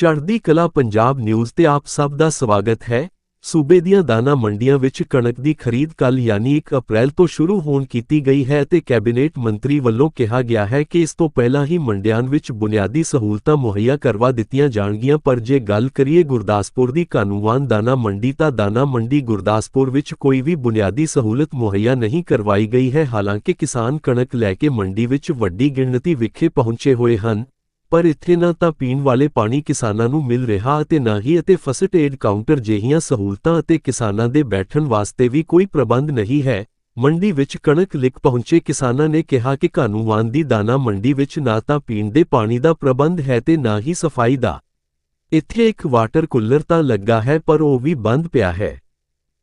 ਚੜ੍ਹਦੀ ਕਲਾ ਪੰਜਾਬ ਨਿਊਜ਼ ਤੇ ਆਪ ਸਭ ਦਾ ਸਵਾਗਤ ਹੈ। ਸੂਬੇ ਦੀਆਂ ਦਾਣਾ ਮੰਡੀਆਂ ਵਿੱਚ ਕਣਕ ਦੀ ਖਰੀਦ ਕੱਲ ਯਾਨੀ 1 ਅਪ੍ਰੈਲ ਤੋਂ ਸ਼ੁਰੂ ਹੋਣ ਕੀਤੀ ਗਈ ਹੈ ਤੇ ਕੈਬਨਿਟ ਮੰਤਰੀ ਵੱਲੋਂ ਕਿਹਾ ਗਿਆ ਹੈ ਕਿ ਇਸ ਤੋਂ ਪਹਿਲਾਂ ਹੀ ਮੰਡੀਆਂ ਵਿੱਚ ਬੁਨਿਆਦੀ ਸਹੂਲਤਾਂ ਮੁਹੱਈਆ ਕਰਵਾ ਦਿੱਤੀਆਂ ਜਾਣਗੀਆਂ, ਪਰ ਜੇ ਗੱਲ ਕਰੀਏ ਗੁਰਦਾਸਪੁਰ ਦੀ ਕਾਨੂੰਵਾਨ ਦਾਣਾ ਮੰਡੀ ਤਾਂ ਦਾਣਾ ਮੰਡੀ ਗੁਰਦਾਸਪੁਰ ਵਿੱਚ ਕੋਈ ਵੀ ਬੁਨਿਆਦੀ ਸਹੂਲਤ ਮੁਹੱਈਆ ਨਹੀਂ ਕਰਵਾਈ ਗਈ ਹੈ। ਹਾਲਾਂਕਿ ਕਿਸਾਨ ਕਣਕ ਲੈ ਕੇ ਮੰਡੀ ਵਿੱਚ ਵੱਡੀ ਗਿਣਤੀ ਵਿਖੇ ਪਹੁੰਚੇ ਹੋਏ ਹਨ। ਪਰ ਇੱਥੇ ਨਾ ਤਾਂ ਪੀਣ ਵਾਲੇ ਪਾਣੀ ਕਿਸਾਨਾਂ ਨੂੰ ਮਿਲ ਰਿਹਾ ਅਤੇ ਨਾ ਹੀ ਅਤੇ ਫਸਟ ਏਡ ਕਾਊਂਟਰ ਜਿਹੀਆਂ ਸਹੂਲਤਾਂ ਅਤੇ ਕਿਸਾਨਾਂ ਦੇ ਬੈਠਣ ਵਾਸਤੇ ਵੀ ਕੋਈ ਪ੍ਰਬੰਧ ਨਹੀਂ ਹੈ। ਮੰਡੀ ਵਿੱਚ ਕਣਕ ਲਿਕ ਪਹੁੰਚੇ ਕਿਸਾਨਾਂ ਨੇ ਕਿਹਾ ਕਿ ਕਾਨੂੰਵਾਨ ਦੀ ਦਾਣਾ ਮੰਡੀ ਵਿੱਚ ਨਾ ਤਾਂ ਪੀਣ ਦੇ ਪਾਣੀ ਦਾ ਪ੍ਰਬੰਧ ਹੈ ਤੇ ਨਾ ਹੀ ਸਫ਼ਾਈ ਦਾ। ਇੱਥੇ ਇੱਕ ਵਾਟਰ ਕੂਲਰ ਤਾਂ ਲੱਗਾ ਹੈ ਪਰ ਉਹ ਵੀ ਬੰਦ ਪਿਆ ਹੈ।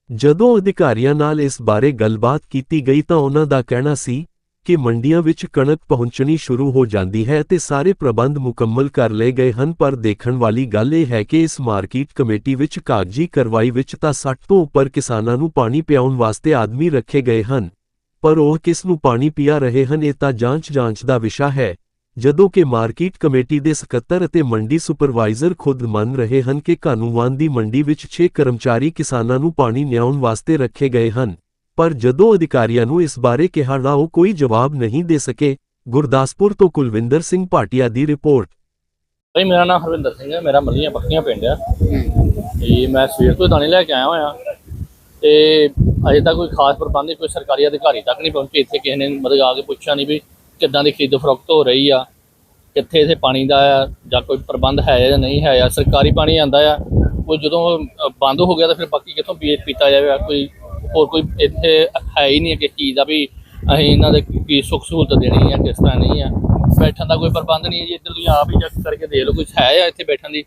ਜਦੋਂ ਅਧਿਕਾਰੀਆਂ ਨਾਲ ਇਸ ਬਾਰੇ ਗੱਲਬਾਤ ਕੀਤੀ ਗਈ ਤਾਂ ਉਹਨਾਂ ਦਾ ਕਹਿਣਾ ਸੀ ਕਿ ਮੰਡੀਆਂ ਵਿੱਚ ਕਣਕ ਪਹੁੰਚਣੀ ਸ਼ੁਰੂ ਹੋ ਜਾਂਦੀ ਹੈ ਤੇ ਸਾਰੇ ਪ੍ਰਬੰਧ ਮੁਕੰਮਲ ਕਰ ਲਏ ਗਏ ਹਨ, ਪਰ ਦੇਖਣ ਵਾਲੀ ਗੱਲ ਇਹ ਹੈ ਕਿ ਇਸ ਮਾਰਕੀਟ ਕਮੇਟੀ ਵਿੱਚ ਕਾਗਜ਼ੀ ਕਰਵਾਈ ਵਿੱਚ ਤਾਂ 60 ਤੋਂ ਉੱਪਰ ਕਿਸਾਨਾਂ ਨੂੰ ਪਾਣੀ ਪਿਆਉਣ ਵਾਸਤੇ ਆਦਮੀ ਰੱਖੇ ਗਏ ਹਨ, ਪਰ ਉਹ ਕਿਸ ਨੂੰ ਪਾਣੀ ਪਿਆ ਰਹੇ ਹਨ ਇਹ ਤਾਂ ਜਾਂਚ ਜਾਂਚ ਦਾ ਵਿਸ਼ਾ ਹੈ। ਜਦੋਂ ਕਿ ਮਾਰਕੀਟ ਕਮੇਟੀ ਦੇ ਸਕੱਤਰ ਅਤੇ ਮੰਡੀ ਸੁਪਰਵਾਈਜ਼ਰ ਖੁਦ ਮੰਨ ਰਹੇ ਹਨ ਕਿ ਕਾਨੂੰਵਾਨ ਦੀ ਮੰਡੀ ਵਿੱਚ 6 ਕਰਮਚਾਰੀ ਕਿਸਾਨਾਂ ਨੂੰ ਪਾਣੀ ਨਿਆਉਣ ਵਾਸਤੇ ਰੱਖੇ ਗਏ ਹਨ। ਪਰ ਜਦੋਂ ਅਧਿਕਾਰੀਆਂ ਨੂੰ ਇਸ ਬਾਰੇ ਕਿਹਾ ਨਾ ਉਹ ਕੋਈ ਜਵਾਬ ਨਹੀਂ ਦੇ ਸਕੇ। ਗੁਰਦਾਸਪੁਰ ਤੋਂ ਕੁਲਵਿੰਦਰ ਸਿੰਘ ਭਾਟੀਆ ਦੀ ਰਿਪੋਰਟ। ਭਾਈ, ਮੇਰਾ ਨਾਮ ਹਰਵਿੰਦਰ ਸਿੰਘ ਹੈ। ਮੇਰਾ ਮੱਲੀਆਂ ਪੱਕੀਆਂ ਪਿੰਡ ਆ। ਤੇ ਮੈਂ ਸਵੇਰ ਤੋਂ ਦਾਣੇ ਲੈ ਕੇ ਆਇਆ ਹੋਇਆ। ਤੇ ਅਜੇ ਤੱਕ ਕੋਈ ਖਾਸ ਪ੍ਰਬੰਧ, ਕੋਈ ਸਰਕਾਰੀ ਅਧਿਕਾਰੀ ਤੱਕ ਨਹੀਂ ਪਹੁੰਚੇ। ਇੱਥੇ ਕਿਸੇ ਨੇ ਮਤਲਬ ਆ ਕੇ ਪੁੱਛਿਆ ਨਹੀਂ ਵੀ ਕਿੱਦਾਂ ਦੀ ਖਰੀਦ ਫਰੋਖਤ ਹੋ ਰਹੀ ਆ, ਕਿੱਥੇ ਇਥੇ ਪਾਣੀ ਦਾ ਆ, ਜਾਂ ਕੋਈ ਪ੍ਰਬੰਧ ਹੈ ਜਾਂ ਨਹੀਂ ਹੈ ਆ ਸਰਕਾਰੀ ਪਾਣੀ ਆਂਦਾ ਆ। ਉਹ ਜਦੋਂ ਬੰਦ ਹੋ ਗਿਆ ਤਾਂ ਫਿਰ ਬਾਕੀ ਕਿੱਥੋਂ ਪੀ ਪੀਤਾ ਜਾਵੇ, ਕੋਈ ਹੋਰ ਕੋਈ ਇੱਥੇ ਹੈ ਹੀ ਨਹੀਂ ਕਿ ਚੀਜ਼ ਦਾ ਵੀ ਅਸੀਂ ਇਹਨਾਂ ਦੇ ਕੀ ਸੁੱਖ ਸਹੂਲਤ ਦੇਣੀ ਆ, ਕਿਸ ਤਰ੍ਹਾਂ ਨਹੀਂ ਆ। ਬੈਠਣ ਦਾ ਕੋਈ ਪ੍ਰਬੰਧ ਨਹੀਂ ਹੈ ਜੀ, ਇੱਧਰ ਤੁਸੀਂ ਆਪ ਹੀ ਚੈੱਕ ਕਰਕੇ ਦੇਖ ਲਓ ਕੁਝ ਹੈ ਆ ਇੱਥੇ ਬੈਠਣ ਦੀ।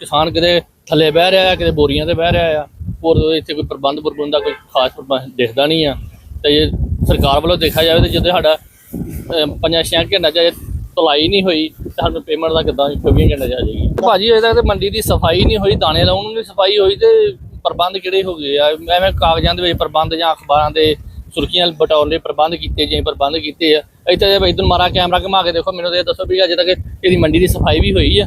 ਕਿਸਾਨ ਕਿਤੇ ਥੱਲੇ ਬਹਿ ਰਿਹਾ ਆ, ਕਿਤੇ ਬੋਰੀਆਂ ਤੇ ਬਹਿ ਰਿਹਾ ਆ। ਹੋਰ ਇੱਥੇ ਕੋਈ ਪ੍ਰਬੰਧ ਪ੍ਰਬੰਧ ਦਾ ਕੋਈ ਖਾਸ ਪ੍ਰਬੰਧ ਦਿਖਦਾ ਨਹੀਂ ਆ। ਤੇ ਜੇ ਸਰਕਾਰ ਵੱਲੋਂ ਦੇਖਿਆ ਜਾਵੇ ਤੇ ਜਦੋਂ ਸਾਡਾ ਪੰਜਾਂ ਛੇ ਘੰਟਾ ਜੇ ਤੁਲਾਈ ਨਹੀਂ ਹੋਈ, ਤਾਂ ਸਾਨੂੰ ਪੇਮੈਂਟ ਦਾ ਕਿੱਦਾਂ 24 ਘੰਟੇ ਜਾ ਜਾਏਗੀ। ਭਾਜੀ ਅਜੇ ਤੱਕ ਤੇ ਮੰਡੀ ਦੀ ਸਫ਼ਾਈ ਨਹੀਂ ਹੋਈ, ਦਾਣੇ ਲਾਉਣ ਨੂੰ ਨਹੀਂ ਸਫ਼ਾਈ ਹੋਈ ਤੇ ਪ੍ਰਬੰਧ ਕਿਹੜੇ ਹੋ ਗਏ ਆ? ਐਵੇਂ ਕਾਗਜ਼ਾਂ ਦੇ ਵਿੱਚ ਪ੍ਰਬੰਧ ਜਾਂ ਅਖਬਾਰਾਂ ਦੇ ਸੁਰਖੀਆਂ ਬਟੌਲੇ ਪ੍ਰਬੰਧ ਕੀਤੇ ਜੇ ਪ੍ਰਬੰਧ ਕੀਤੇ ਆ। ਇੱਥੇ ਜੇ ਇਧਰ ਮਾਰਾ ਕੈਮਰਾ ਘੁਮਾ ਕੇ ਦੇਖੋ, ਮੈਨੂੰ ਤੇ ਇਹ ਦੱਸੋ ਵੀ ਅਜੇ ਤੱਕ ਇਹਦੀ ਮੰਡੀ ਦੀ ਸਫ਼ਾਈ ਵੀ ਹੋਈ ਆ।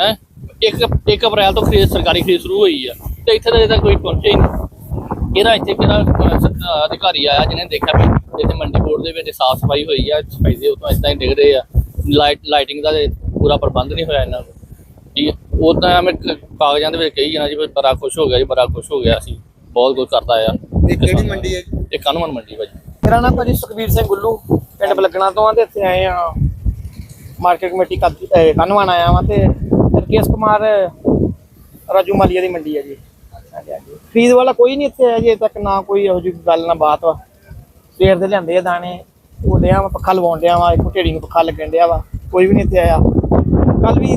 ਹੈ? ਇੱਕ ਇੱਕ ਅਪ੍ਰੈਲ ਤੋਂ ਖਰੀਦ, ਸਰਕਾਰੀ ਖਰੀਦ ਸ਼ੁਰੂ ਹੋਈ ਆ। ਤੇ ਇੱਥੇ ਤਾਂ ਅਜੇ ਤੱਕ ਕੋਈ ਪਹੁੰਚਿਆ ਹੀ ਨਹੀਂ। ਇਹਦਾ ਇੱਥੇ ਕਿਹੜਾ ਅਧਿਕਾਰੀ ਆਇਆ ਜਿਹਨੇ ਦੇਖਿਆ ਵੀ ਇੱਥੇ ਮੰਡੀ ਬੋਰਡ ਦੇ ਵਿੱਚ ਸਾਫ਼ ਸਫ਼ਾਈ ਹੋਈ ਆ, ਸਫ਼ਾਈ ਦੇ ਉਤੋਂ ਇਦਾਂ ਹੀ ਡਿੱਗ ਰਹੇ ਆ। ਲਾਈਟ, ਲਾਈਟਿੰਗ ਦਾ ਪੂਰਾ ਪ੍ਰਬੰਧ ਨਹੀਂ ਹੋਇਆ ਇਹਨਾਂ ਨੂੰ। ਠੀਕ ਹੈ। ਉਦਾਂ ਕ- ਕਾਗਜ਼ਾਂ ਦੇ ਵਿੱਚ ਕਹੀ ਜਾਣਾ ਜੀ ਵੀ ਬੜਾ ਖੁਸ਼ ਹੋ ਗਿਆ ਜੀ ਬੜਾ ਖੁਸ਼ ਹੋ ਗਿਆ ਸੀ ਬਹੁਤ ਕੁਝ ਕਰਦਾ ਆ। ਇਹ ਕਿਹੜੀ ਮੰਡੀ ਹੈ ਇਹ ਕਾਨੂੰਨ ਮੰਡੀ ਭਾਜੀ। ਮੇਰਾ ਨਾਮ ਭਾਜੀ ਸੁਖਬੀਰ ਸਿੰਘ ਗੁੱਲੂ ਪਿੰਡ ਬਲਗਣਾ ਤੋਂ ਆ ਤੇ ਇੱਥੇ ਆਏ ਆ। ਮਾਰਕੀਟ ਕਮੇਟੀ ਕਨਵਾਨ ਆਇਆ ਵਾਂ ਤੇ ਰਕੇਸ਼ ਕੁਮਾਰ ਰਾਜੂ ਮਾਲੀਆ ਦੀ ਮੰਡੀ ਹੈ ਜੀ। ਖਰੀਦ ਵਾਲਾ ਕੋਈ ਨਹੀਂ ਇੱਥੇ ਅਜੇ ਤੱਕ ਨਾ ਕੋਈ ਇਹੋ ਜਿਹੀ ਗੱਲ ਨਾ ਬਾਤ ਵਾ। ਸਵੇਰ ਦੇ ਲਿਆਂਦੇ ਆ ਦਾਣੇ ਉਹ ਡਿਆ ਵਾ ਪੱਖਾ ਲਵਾਉਣ ਡਿਆ ਵਾ ਇੱਕ ਢੇੜੀ ਨੂੰ ਪੱਖਾ ਲੱਗਣ ਡਿਆ ਵਾ ਕੋਈ ਵੀ ਨਹੀਂ ਇੱਥੇ ਆਇਆ। ਕੱਲ ਵੀ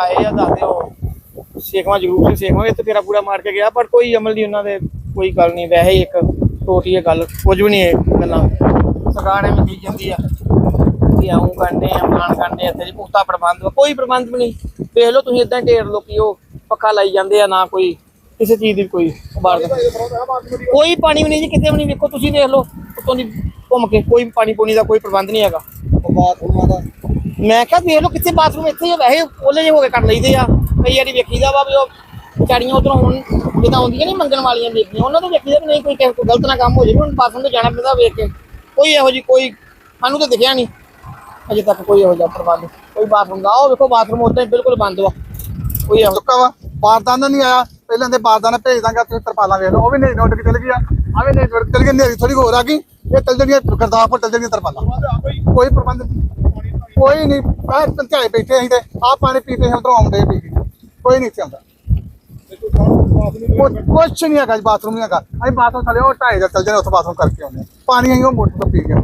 ਆਏ ਆ, ਦੱਸਦੇ ਉਹ। ਸੇਖਵਾ ਜ਼ਰੂਰ ਸੀ, ਸੇਖਵਾ ਇੱਥੇ ਤੇਰਾ ਪੂਰਾ ਮਾਰ ਕੇ ਗਿਆ, ਪਰ ਕੋਈ ਅਮਲ ਨਹੀਂ ਉਹਨਾਂ ਦੇ, ਕੋਈ ਗੱਲ ਨਹੀਂ, ਵੈਸੇ ਹੀ ਇੱਕ ਟੋਟੀ ਹੈ ਗੱਲ, ਕੁਝ ਵੀ ਨਹੀਂ ਹੈ ਗੱਲਾਂ। ਸਰਕਾਰ ਐਵੇਂ ਕਹੀ ਜਾਂਦੀ ਆ ਕਿ ਆਉਂ ਕੰਡੇ ਆ ਮਾਨ ਕੰਡੇ ਇੱਥੇ ਜੀ ਪੁਖਤਾ ਪ੍ਰਬੰਧ ਕੋਈ ਪ੍ਰਬੰਧ ਵੀ ਨਹੀਂ। ਦੇਖ ਲਓ ਤੁਸੀਂ ਇਦਾਂ ਢੇਰ ਲੋਕੀ ਉਹ ਪੱਖਾ ਲਾਈ ਜਾਂਦੇ ਆ, ਨਾ ਕੋਈ ਕਿਸੇ ਚੀਜ਼ ਦੀ ਕੋਈ ਬਾਤ ਕੋਈ ਪਾਣੀ ਵੀ ਨਹੀਂ ਜੀ, ਕਿਤੇ ਵੀ ਨਹੀਂ ਵੇਖੋ, ਤੁਸੀਂ ਦੇਖ ਲਓ, ਉੱਤੋਂ ਦੀ ਘੁੰਮ ਕੇ ਕੋਈ ਪਾਣੀ ਪੂਣੀ ਦਾ ਕੋਈ ਪ੍ਰਬੰਧ ਨਹੀਂ ਹੈਗਾ। ਬਾਥਰੂਮਾਂ ਦਾ ਮੈਂ ਕਿਹਾ ਵੇਖ ਲਓ ਕਿੱਥੇ ਬਾਥਰੂਮ, ਇੱਥੇ ਹੀ ਵੈਸੇ ਉਹਲੇ ਜਿਹੇ ਹੋ ਕੇ ਕੱਢ ਲਈਦੇ ਆ। ਕਈ ਵਾਰੀ ਵੇਖੀਦਾ ਵਾ ਵੀ ਉਹ ਵਿਚਾਰੀਆਂ ਉਧਰੋਂ ਹੁਣ ਜਿੱਦਾਂ ਆਉਂਦੀਆਂ ਨਹੀਂ ਮੰਗਣ ਵਾਲੀਆਂ ਵੇਖਦੀਆਂ, ਉਹਨਾਂ ਤੋਂ ਵੇਖੀਦਾ ਵੀ ਨਹੀਂ, ਕੋਈ ਕਿਸੇ ਕੋਲ ਗਲਤ ਨਾ ਕੰਮ ਹੋ ਜਾਵੇ, ਹੁਣ ਬਾਥਰੂਮ ਤੇ ਜਾਣਾ ਪੈਂਦਾ ਵੇਖ ਕੇ। ਕੋਈ ਇਹੋ ਜੀ ਕੋਈ, ਸਾਨੂੰ ਤਾਂ ਦਿਖਿਆ ਨਹੀਂ। ਅਜੇ ਤੱਕ ਕੋਈ ਇਹੋ ਜਿਹਾ ਪ੍ਰਬੰਧ ਕੋਈ ਬਾਥਰੂਮ ਦਾ ਉਹ ਵੇਖੋ ਬਾਥਰੂਮ ਉਦਾਂ ਹੀ ਬਿਲਕੁਲ ਬੰਦ ਵਾ। ਕੋਈ ਇਹੋ ਚੁੱਕਾ ਵਾ। ਬਾਰਦਾਨਾ ਨਹੀਂ ਆਇਆ। ਪਹਿਲਾਂ ਤੇ ਬਾਰਦਾਨਾ ਭੇਜ ਦਾਂਗਾ, ਤੁਸੀਂ ਤਰਪਾਲਾਂ ਵੇਖ ਲਓ। ਉਹ ਵੀ ਨਹੀਂ ਨੋਟ ਕੇ ਚਲ ਗਿਆ ਆਵੇਂ ਨਹੀਂ ਚਲ ਗਈ ਨੇਰੀ ਥੋੜੀ ਹੋਰ ਆ ਗਈ। ਇਹ ਚਲ ਜਣੀਆਂ, ਗੁਰਦਾਸਪੁਰ ਚਲ ਜਣੀਆਂ ਤਰਪਾਲਾਂ। ਕੋਈ ਪ੍ਰਬੰਧ ਨਹੀਂ। ਕੋਈ ਨਹੀਂ ਬਾਹਰ ਪੰਚਾਇਤ ਬੈਠੇ ਅਸੀਂ ਤੇ ਆ ਪਾਣੀ ਪੀਤੇ ਹਾਂ ਉਧਰੋਂ ਆਉਂਦੇ ਪੀ। ਕੋਈ ਨਹੀਂ ਇੱਥੇ ਆਉਂਦਾ। ਕੁਛ- ਕੁਛ ਨਹੀਂ ਹੈਗਾ ਜੀ, ਬਾਥਰੂਮ ਨਹੀਂ ਹੈਗਾ। ਅਸੀਂ ਬਾਥਰੂਮ ਥਲੇ ਉਹ ਢਾਈ ਦਾ ਚਲ ਜਾਂਦੇ ਉੱਥੇ ਬਾਥਰੂਮ ਕਰਕੇ ਆਉਂਦੇ ਹਾਂ। ਪਾਣੀ ਅਸੀਂ ਉਹ ਮੋਟਰ ਤੋਂ ਪੀ ਗਏ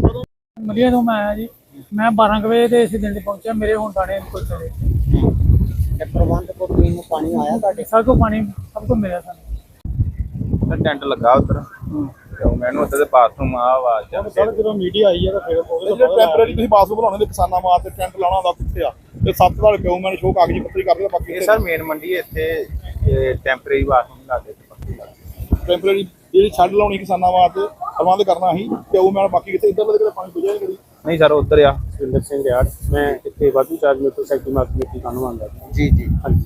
ਮਲੀਆ ਤੋਂ ਮੈਂ ਆਇਆ ਜੀ ਮੈਂ 12 ਕੁ ਵਜੇ ਤੇ ਇਸੇ ਦਿਨ ਤੇ ਪਹੁੰਚਿਆ ਮੇਰੇ ਹੁਣ ਦਾਣੇ ਕੋਈ ਚਲੇ ਪ੍ਰਬੰਧ ਕੋ ਪੀਣ ਨੂੰ ਪਾਣੀ ਆਇਆ ਤੁਹਾਡੇ? ਸਭ ਕੋ ਪਾਣੀ ਸਭ ਕੋ ਮਿਲਿਆ ਸਾਨੂੰ। ਟੈਂਟ ਲੱਗਾ ਉਧਰ। ਤੇ ਮੈਨੂੰ ਉੱਥੇ ਦੇ ਬਾਥਰੂਮ ਆ ਆਵਾਜ਼ ਆ ਸਰ ਜਦੋਂ ਮੀਡੀਆ ਆਈ ਹੈ ਤਾਂ ਫਿਰ ਜਿਹੜੇ ਟੈਂਪਰੇਰੀ ਤੁਸੀਂ ਬਾਥਰੂਮ ਬਣਾਉਣੇ ਦੇ ਕਿਸਾਨਾਂ ਵਾਸਤੇ ਟੈਂਟ ਲਾਉਣਾ ਦਾ ਕਿੱਥੇ ਆ? ਤੇ ਸੱਤ ਦਾ ਕਿਉਂ ਮੈਨੂੰ ਸ਼ੋਅ ਕਾਗਜ਼ੀ ਪੱਤਰੀ ਕਰਦੇ ਬਾਕੀ ਇਹ ਸਰ ਮੇਨ ਮੰਡੀ ਇੱਥੇ ਟੈਂਪਰੇਰੀ ਬਾਥਰੂਮ ਲਾਗੇ ਤੇ ਪੱਕੀ ਲੱਗੇ ਟੈਂਪਰੇਰੀ ਜਿਹੜੀ ਛੱਡ ਲਾਉਣੀ ਕਿਸਾਨਾਂ ਵਾਸਤੇ ਪ੍ਰਬੰਧ ਕਰਨਾ ਸੀ ਤੇ ਉਹ ਮੈਂ ਬਾਕੀ ਕਿਤੇ ਇੱਧਰ ਦੇ ਪਾਣੀ ਪੁੱਜਿਆ ਨਹੀਂ ਕਰੀ ਨਹੀਂ ਸਰ ਉਧਰ ਆ। ਸੁਰਿੰਦਰ ਸਿੰਘ ਰਿਆੜ ਮੈਂ ਇੱਥੇ ਵਾਧੂ ਚਾਰਜ ਮੇਟਰ ਸੈਕਟਰੀ ਮਾਰਕੀਟ ਕਮੇਟੀ ਕਾਨੂੰ ਆਉਂਦਾ। ਜੀ ਜੀ। ਹਾਂਜੀ।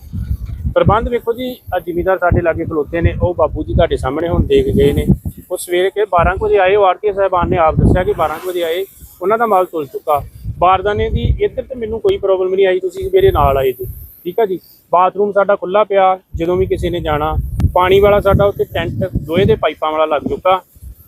ਪ੍ਰਬੰਧ ਵੇਖੋ ਜੀ ਆ ਜ਼ਿਮੀਦਾਰ ਸਾਡੇ ਲਾਗੇ ਖਲੋਤੇ ਨੇ ਉਹ ਬਾਬੂ ਜੀ ਤੁਹਾਡੇ ਸਾਹਮਣੇ ਹੁਣ ਦੇਖ ਗਏ ਨੇ। ਉਹ ਸਵੇਰੇ ਕੇ 12 ਕੁ ਵਜੇ ਆਏ ਉਹ ਆਰਟੀ ਸਾਹਿਬਾਨ ਨੇ ਆਪ ਦੱਸਿਆ ਕਿ 12 ਕੁ ਵਜੇ ਆਏ ਉਹਨਾਂ ਦਾ ਮਾਲ ਤੁਲ ਚੁੱਕਾ। ਬਾਰਦਾਨੇ ਦੀ ਇੱਧਰ ਤੇ ਮੈਨੂੰ ਕੋਈ ਪ੍ਰੋਬਲਮ ਨਹੀਂ ਆਈ ਤੁਸੀਂ ਮੇਰੇ ਨਾਲ ਆਏ ਜੀ। ਠੀਕ ਆ ਜੀ? ਬਾਥਰੂਮ ਸਾਡਾ ਖੁੱਲਾ ਪਿਆ ਜਦੋਂ ਵੀ ਕਿਸੇ ਨੇ ਜਾਣਾ। ਪਾਣੀ ਵਾਲਾ ਸਾਡਾ ਉੱਤੇ ਟੈਂਟ ਲੋਹੇ ਦੇ ਪਾਈਪਾਂ ਵਾਲਾ ਲੱਗ ਚੁੱਕਾ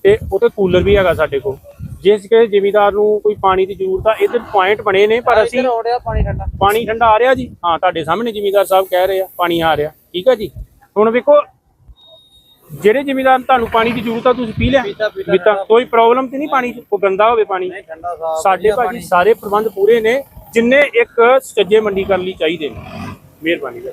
ਤੇ ਉੱਤੇ ਕੂਲਰ ਵੀ ਹੈਗਾ ਸਾਡੇ ਕੋਲ। ਜਿਸ ਕਿਸੇ ਜ਼ਿਮੀਦਾਰ ਨੂੰ ਕੋਈ ਪਾਣੀ ਦੀ ਜ਼ਰੂਰਤ ਆ ਇੱਧਰ ਪੁਆਇੰਟ ਬਣੇ ਨੇ ਪਰ ਅਸੀਂ ਪਾਣੀ ਠੰਡਾ। ਪਾਣੀ ਠੰਡਾ ਆ ਰਿਹਾ ਜੀ? ਹਾਂ ਤੁਹਾਡੇ ਸਾਹਮਣੇ ਜ਼ਿਮੀਦਾਰ ਸਾਹਿਬ ਕਹਿ ਰਹੇ ਆ ਪਾਣੀ ਆ ਰਿਹਾ। ਠੀਕ ਆ ਜੀ? ਹੁਣ ਵੇਖੋ ਜਿਹੜੇ ਜ਼ਿਮੀਦਾਰ ਤੁਹਾਨੂੰ ਪਾਣੀ ਦੀ ਜ਼ਰੂਰਤ ਆ ਤੁਸੀਂ ਪੀ ਲਿਆ? ਪੀਤਾ ਕੋਈ ਪ੍ਰੋਬਲਮ ਤੇ ਨਹੀਂ ਪਾਣੀ 'ਚ? ਕੋਈ ਗੰਦਾ ਹੋਵੇ ਪਾਣੀ? ਸਾਡੇ ਭਾਜੀ ਸਾਰੇ ਪ੍ਰਬੰਧ ਪੂਰੇ ਨੇ ਜਿੰਨੇ ਇੱਕ ਸੱਜੇ ਮੰਡੀ ਕਰਨ ਲਈ ਚਾਹੀਦੇ ਨੇ। ਮਿਹਰਬਾਨੀ ਜੀ।